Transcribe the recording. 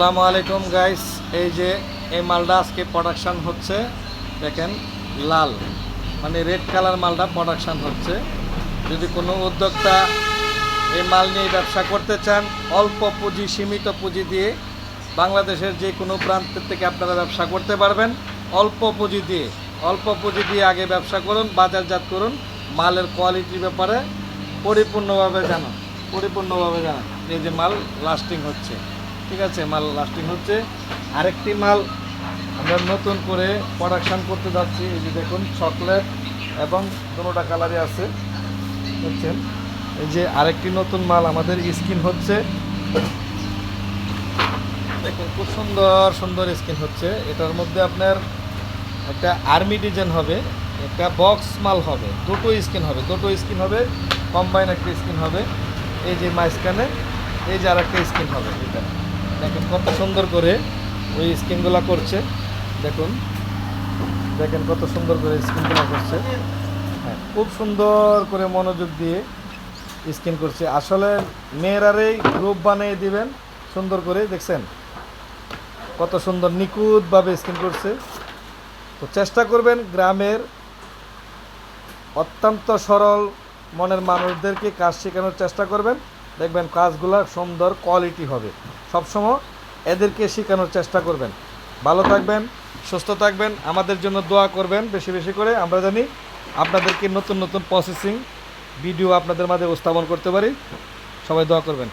আসসালামু আলাইকুম গাইস এই যে এই মালটা আজকে প্রোডাকশন হচ্ছে, দেখেন, লাল। মানে রেড কালার মালটা প্রোডাকশন হচ্ছে। যদি কোনো উদ্যোক্তা এই মাল নিয়ে ব্যবসা করতে চান, অল্প পুঁজি, সীমিত পুঁজি দিয়ে বাংলাদেশের যে কোনো প্রান্তের থেকে আপনারা ব্যবসা করতে পারবেন। অল্প পুঁজি দিয়ে, অল্প পুঁজি দিয়ে আগে ব্যবসা করুন, বাজারজাত করুন, মালের কোয়ালিটির ব্যাপারে পরিপূর্ণভাবে জানান পরিপূর্ণভাবে জানান। এই যে মাল লাস্টিং হচ্ছে। ঠিক আছে, মাল লাস্টিং হচ্ছে। আরেকটি মাল আমরা নতুন করে প্রোডাকশন করতে যাচ্ছি। এই যে দেখুন চকলেট এবং দুটোটা কালারই আছে। বুঝছেন এই যে আরেকটি নতুন মাল আমাদের স্কিন হচ্ছে। দেখুন, খুব সুন্দর সুন্দর স্কিন হচ্ছে। এটার মধ্যে আপনার একটা আর্মি ডিজাইন হবে, একটা বক্স মাল হবে। দুটো স্কিন হবে, দুটো স্কিন হবে কম্বাইন একটা স্কিন হবে। এই যে মাঝখানে, এই যে আরেকটা স্কিন হবে। এটা দেখেন কত সুন্দর করে ওই স্কিনগুলো করছে। দেখুন। দেখেন কত সুন্দর করে স্কিনগুলো করছে। হ্যাঁ খুব সুন্দর করে মনোযোগ দিয়ে স্কিন করছে। আসলে মেয়েরারই গ্রুপ বানিয়ে দিবেন, সুন্দর করে, দেখছেন? কত সুন্দর নিখুঁতভাবে স্কিন করছে। তো চেষ্টা করবেন গ্রামের অত্যন্ত সরল মনের মানুষদেরকে কাজ শেখানোর চেষ্টা করবেন। দেখবেন কাজগুলো সুন্দর কোয়ালিটি হবে। সবসময় এদেরকে শেখানোর চেষ্টা করবেন। ভালো থাকবেন, সুস্থ থাকবেন, আমাদের জন্য দোয়া করবেন বেশি বেশি করে। আমরা জানি আপনাদেরকে নতুন নতুন প্রসেসিং ভিডিও আপনাদের মাঝে উপস্থাপন করতে পারি। সবাই দোয়া করবেন।